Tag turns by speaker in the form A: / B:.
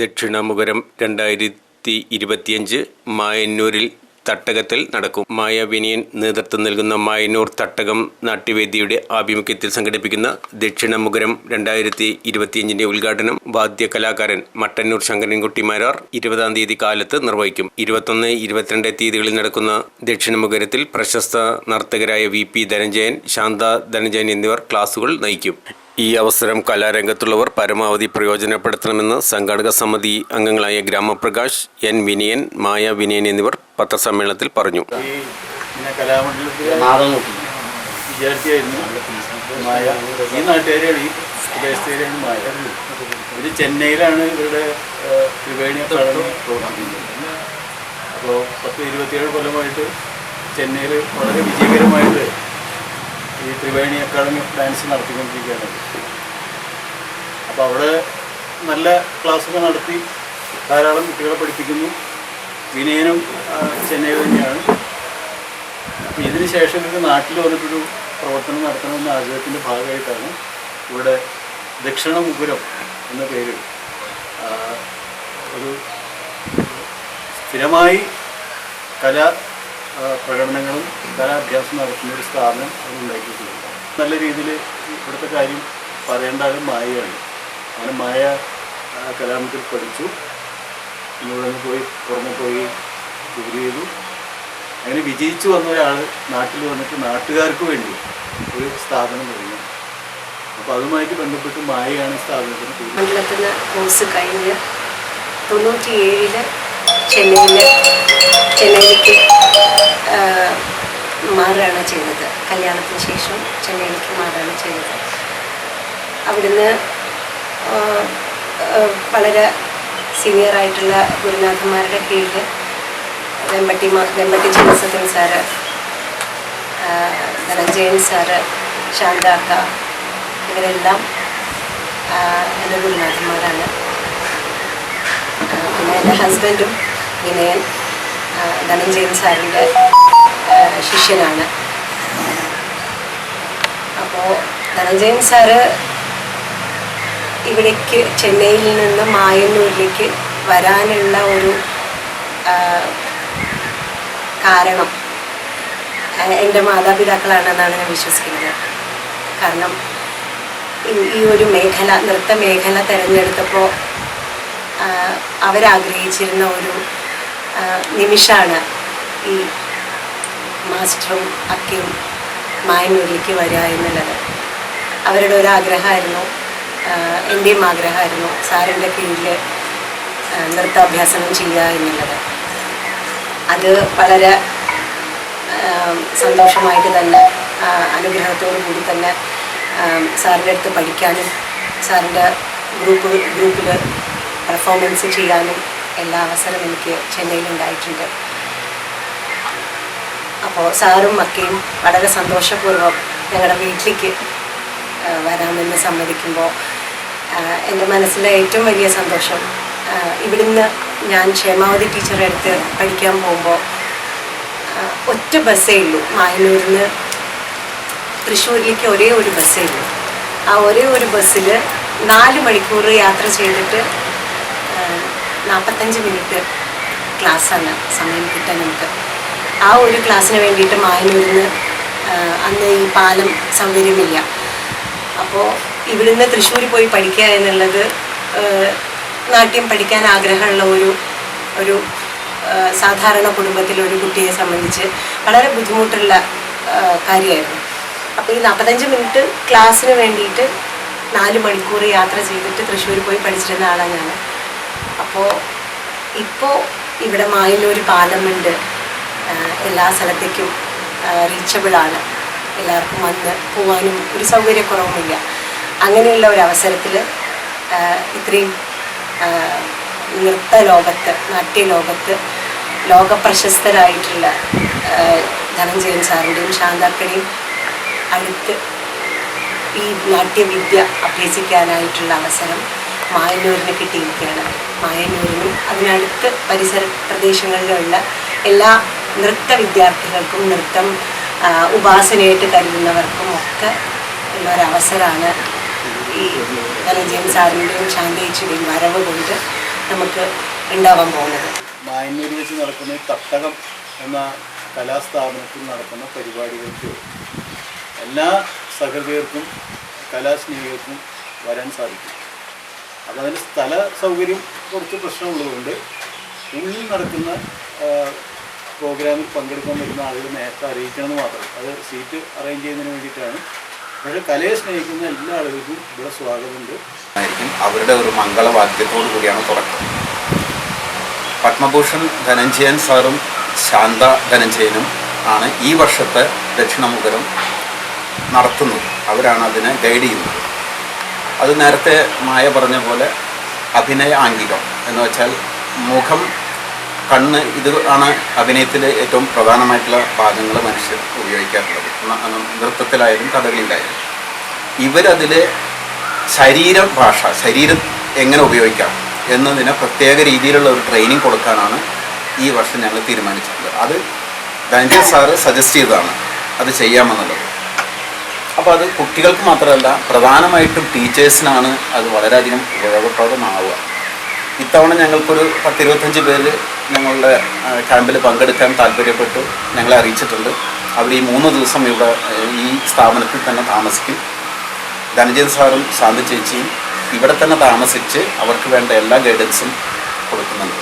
A: ദക്ഷിണമുഖരം രണ്ടായിരത്തി ഇരുപത്തിയഞ്ച് മായന്നൂരിൽ തട്ടകത്തിൽ നടക്കും. മായ വിനിയൻ നേതൃത്വം നൽകുന്ന മായന്നൂർ തട്ടകം നാട്യവേദിയുടെ ആഭിമുഖ്യത്തിൽ സംഘടിപ്പിക്കുന്ന ദക്ഷിണമുഖരം രണ്ടായിരത്തി ഇരുപത്തിയഞ്ചിന്റെ ഉദ്ഘാടനം വാദ്യ കലാകാരൻ മട്ടന്നൂർ ശങ്കരൻകുട്ടി മാരാർ ഇരുപതാം തീയതി കാലത്ത് നിർവഹിക്കും. ഇരുപത്തൊന്ന് ഇരുപത്തിരണ്ട് തീയതികളിൽ നടക്കുന്ന ദക്ഷിണമുഖരത്തിൽ പ്രശസ്ത നർത്തകരായ വി പി ധനഞ്ജയൻ ശാന്ത ധനഞ്ജയൻ എന്നിവർ ക്ലാസുകൾ നയിക്കും. ഈ അവസരം കലാരംഗത്തുള്ളവർ പരമാവധി പ്രയോജനപ്പെടുത്തണമെന്ന് സംഘാടക സമിതി അംഗങ്ങളായ ഗ്രാമപ്രകാശ് എൻ വിനയൻ മായ വിനയൻ എന്നിവർ പത്രസമ്മേളനത്തിൽ പറഞ്ഞു.
B: ചെന്നൈയിലാണ് ഇവരുടെ ത്രിവേണി പ്രവർത്തിക്കുന്നത് അപ്പോൾ പത്ത് ഇരുപത്തിയേഴ് കൊല്ലമായിട്ട് ചെന്നൈയിൽ വളരെ വിജയകരമായിട്ട് ഈ ത്രിവേണി അക്കാദമി ഓഫ് ഡാൻസ് നടത്തിക്കൊണ്ടിരിക്കുകയാണ്. അപ്പോൾ അവിടെ നല്ല ക്ലാസ്സൊക്കെ നടത്തി ധാരാളം കുട്ടികളെ പഠിപ്പിക്കുന്നു. വിനയനും ചെന്നൈ തന്നെയാണ്. അപ്പോൾ ഇതിന് ശേഷം ഇത് നാട്ടിൽ വന്നിട്ടൊരു പ്രവർത്തനം നടത്തണമെന്ന ആഗ്രഹത്തിന്റെ ഭാഗമായിട്ടാണ് ഇവിടെ ദക്ഷിണമുഖുരം എന്ന പേരിൽ ഒരു സ്ഥിരമായി കലാ പ്രകടനങ്ങളും കലാഭ്യാസം നടത്തുന്ന ഒരു സ്ഥാപനം അത് ഉണ്ടാക്കിയിട്ടുണ്ട്. നല്ല രീതിയിൽ ഇവിടുത്തെ കാര്യം പറയേണ്ട ആൾ മായയാണ്. അങ്ങനെ മായ കലാമത്തിൽ പഠിച്ചു. ഇവിടെ പോയി പുറമെ പോയി ജോലി ചെയ്തു. അങ്ങനെ വിജയിച്ചു വന്ന ഒരാൾ നാട്ടിൽ വന്നിട്ട് നാട്ടുകാർക്ക് വേണ്ടി ഒരു സ്ഥാപനം തുടങ്ങി. അപ്പോൾ അതുമായിട്ട് ബന്ധപ്പെട്ട് മായയാണ് സ്ഥാപനത്തിന്
C: കോഴ്സ് കഴിഞ്ഞ് തൊണ്ണൂറ്റി ഏഴിൽ ചെന്നൈയിൽ ചെന്നൈയിലേക്ക് മാറുകയാണ് ചെയ്തത്. കല്യാണത്തിന് ശേഷം ചെന്നൈയിലേക്ക് മാറുകയാണ് ചെയ്തത്. അവിടുന്ന് വളരെ സീനിയർ ആയിട്ടുള്ള ഗുരുനാഥന്മാരുടെ കീഴിൽ വെമ്പട്ടി വെമ്പട്ടി ചികിത്സകൻ സാറ് ധനഞ്ജയൻ സാറ് ശാന്താക്ക ഇവരെല്ലാം എന്റെ ഗുരുനാഥന്മാരാണ്. പിന്നെ എന്റെ ഹസ്ബൻഡും വിനയൻ ധനഞ്ജയൻ സാറിന്റെ ശിഷ്യനാണ്. അപ്പോൾ ധനഞ്ജയൻ സാറ് ഇവിടേക്ക് ചെന്നൈയിൽ നിന്ന് മായന്നൂരിലേക്ക് വരാനുള്ള ഒരു കാരണം എന്റെ മാതാപിതാക്കളാണെന്നാണ് ഞാൻ വിശ്വസിക്കുന്നത്. കാരണം ഈ ഒരു മേഖല നൃത്ത മേഖല തിരഞ്ഞെടുത്തപ്പോൾ അവരാഗ്രഹിച്ചിരുന്ന ഒരു നിമിഷമാണ് ഈ മാസ്റ്ററും അക്കയും മായനൂരിലേക്ക് വരിക എന്നുള്ളത്. അവരുടെ ഒരു ആഗ്രഹമായിരുന്നു ആ, എന്റെയും ആഗ്രഹമായിരുന്നു സാറിന്റെ കീഴിൽ നൃത്താഭ്യാസനം ചെയ്യുക എന്നുള്ളത്. അത് വളരെ സന്തോഷമായിട്ട് തന്നെ അനുഗ്രഹത്തോടു കൂടി തന്നെ സാറിന്റെ അടുത്ത് പഠിക്കാനും സാറിന്റെ ഗ്രൂപ്പ് ഗ്രൂപ്പിൽ പെർഫോമൻസ് ചെയ്യാനും എല്ലാ അവസരം എനിക്ക് ചെന്നൈയിൽ ഉണ്ടായിട്ടുണ്ട്. അപ്പോൾ സാറും മക്കയും വളരെ സന്തോഷപൂർവം ഞങ്ങളുടെ വീട്ടിലേക്ക് വരാമെന്ന് സമ്മതിക്കുമ്പോൾ എന്റെ മനസ്സിലെ ഏറ്റവും വലിയ സന്തോഷം ഇവിടുന്ന് ഞാൻ ക്ഷേമാവതി ടീച്ചറെ അടുത്ത് പഠിക്കാൻ പോകുമ്പോൾ ഒറ്റ ബസ്സേ ഉള്ളൂ. മായനൂരിൽ നിന്ന് തൃശ്ശൂരിലേക്ക് ഒരേ ഒരു ബസ്സേ ഉള്ളൂ. ആ ഒരേ ഒരു ബസ്സിൽ നാല് മണിക്കൂർ യാത്ര ചെയ്തിട്ട് നാൽപ്പത്തഞ്ച് മിനിറ്റ് ക്ലാസ്സാണ് സമയം കിട്ടാൻ നമുക്ക്. ആ ഒരു ക്ലാസ്സിന് വേണ്ടിയിട്ട് മായനൂരിന്ന് അന്ന് ഈ പാലം സൗകര്യമില്ല. അപ്പോൾ ഇവിടുന്ന് തൃശ്ശൂർ പോയി പഠിക്കുക എന്നുള്ളത് നാട്യം പഠിക്കാൻ ആഗ്രഹമുള്ള ഒരു ഒരു സാധാരണ കുടുംബത്തിലെ ഒരു കുട്ടിയെ സംബന്ധിച്ച് വളരെ ബുദ്ധിമുട്ടുള്ള കാര്യമായിരുന്നു. അപ്പോൾ ഈ നാൽപ്പത്തഞ്ച് മിനിറ്റ് ക്ലാസ്സിന് വേണ്ടിയിട്ട് നാല് മണിക്കൂർ യാത്ര ചെയ്തിട്ട് തൃശ്ശൂർ പോയി പഠിച്ചിരുന്ന ആളാണ് ഞാൻ അപ്പോൾ ഇപ്പോൾ ഇവിടെ മായിലൊരു പാലമുണ്ട് എല്ലാ സ്ഥലത്തേക്കും റീച്ചബിളാണ് എല്ലാവർക്കും വന്ന് പോകാനും ഒരു സൗകര്യക്കുറവുമില്ല. അങ്ങനെയുള്ള ഒരു അവസരത്തിൽ ഇത്രയും നൃത്ത ലോകത്ത് നാട്യലോകത്ത് ലോകപ്രശസ്തരായിട്ടുള്ള ധനഞ്ജയൻ സാറിന്റെയും ശാന്താക്കടയും അടുത്ത് ഈ നാട്യവിദ്യ അഭ്യസിക്കാനായിട്ടുള്ള അവസരം മായന്നൂരിന് കിട്ടിയിരിക്കുകയാണ്. മായന്നൂരിനും അതിനടുത്ത് പരിസര പ്രദേശങ്ങളിലുള്ള എല്ലാ നൃത്ത വിദ്യാർത്ഥികൾക്കും നൃത്തം ഉപാസനയായിട്ട് കരുതുന്നവർക്കും ഒക്കെ ഉള്ള ഒരവസരമാണ് ഈ ധനജയൻ സാറിന്റെയും ശാന്തേച്ചിയുടെയും വരവ് കൊണ്ട് നമുക്ക് ഉണ്ടാവാൻ പോകുന്നത്.
B: മായന്നൂരിൽ വെച്ച് നടക്കുന്ന ഈ തട്ടകം എന്ന കലാസ്ഥാപനത്തിൽ നടക്കുന്ന പരിപാടികൾക്ക് എല്ലാ സഹൃദയർക്കും കലാസ്നേഹികൾക്കും വരാൻ സാധിക്കും. അപ്പോൾ അതിന് സ്ഥല സൗകര്യം കുറച്ച് പ്രശ്നമുള്ളതുകൊണ്ട് ഉള്ളിൽ നടക്കുന്ന പ്രോഗ്രാമിൽ പങ്കെടുക്കാൻ വരുന്ന ആളുകൾ നേരത്തെ അറിയിക്കണമെന്ന് മാത്രം. അത് സീറ്റ് അറേഞ്ച് ചെയ്യുന്നതിന് വേണ്ടിയിട്ടാണ്. പക്ഷേ കലയെ സ്നേഹിക്കുന്ന എല്ലാ ആളുകൾക്കും ഇവിടെ സ്വാഗതമുണ്ട്.
D: അവരുടെ ഒരു മംഗളവാദ്യത്തോടു കൂടിയാണ് തുടക്കം. പത്മഭൂഷൺ ധനഞ്ജയൻ സാറും ശാന്ത ധനഞ്ജയനും ആണ് ഈ വർഷത്തെ ദക്ഷിണമുഖരം നടത്തുന്നത്. അവരാണ് അതിനെ ഗൈഡ് ചെയ്യുന്നത്. അത് നേരത്തെ മായ പറഞ്ഞ പോലെ അഭിനയ ആംഗികം എന്ന് വെച്ചാൽ മുഖം കണ്ണ് ഇത് ആണ് അഭിനയത്തിൽ ഏറ്റവും പ്രധാനമായിട്ടുള്ള ഭാഗങ്ങൾ മനുഷ്യർ ഉപയോഗിക്കാറുള്ളത്. നൃത്തത്തിലായാലും കഥകളിയിലായാലും. ഇവരതിൽ ശരീര ഭാഷ ശരീരം എങ്ങനെ ഉപയോഗിക്കാം എന്നതിന് പ്രത്യേക രീതിയിലുള്ള ഒരു ട്രെയിനിങ് കൊടുക്കാനാണ് ഈ വർഷം ഞങ്ങൾ തീരുമാനിച്ചിട്ടുള്ളത്. അത് ധനഞ്ജയ് സാറ് സജസ്റ്റ് ചെയ്തതാണ്. അത് ചെയ്യാമെന്നുള്ളത്. അപ്പോൾ അത് കുട്ടികൾക്ക് മാത്രമല്ല പ്രധാനമായിട്ടും ടീച്ചേഴ്സിനാണ് അത് വളരെയധികം ഉപയോഗപ്രദമാവുക. ഇത്തവണ ഞങ്ങൾക്കൊരു പത്തിരുപത്തഞ്ച് പേര് ഞങ്ങളുടെ ക്യാമ്പിൽ പങ്കെടുക്കാൻ താല്പര്യപ്പെട്ടു ഞങ്ങളെ അറിയിച്ചിട്ടുണ്ട്. അവർ ഈ മൂന്ന് ദിവസം ഇവിടെ ഈ സ്ഥാപനത്തിൽ തന്നെ താമസിക്കും. ധനഞ്ജയൻ സാറും ശാന്തി ചേച്ചിയും ഇവിടെ തന്നെ താമസിച്ച് അവർക്ക് വേണ്ട എല്ലാ ഗൈഡൻസും കൊടുക്കുന്നുണ്ട്.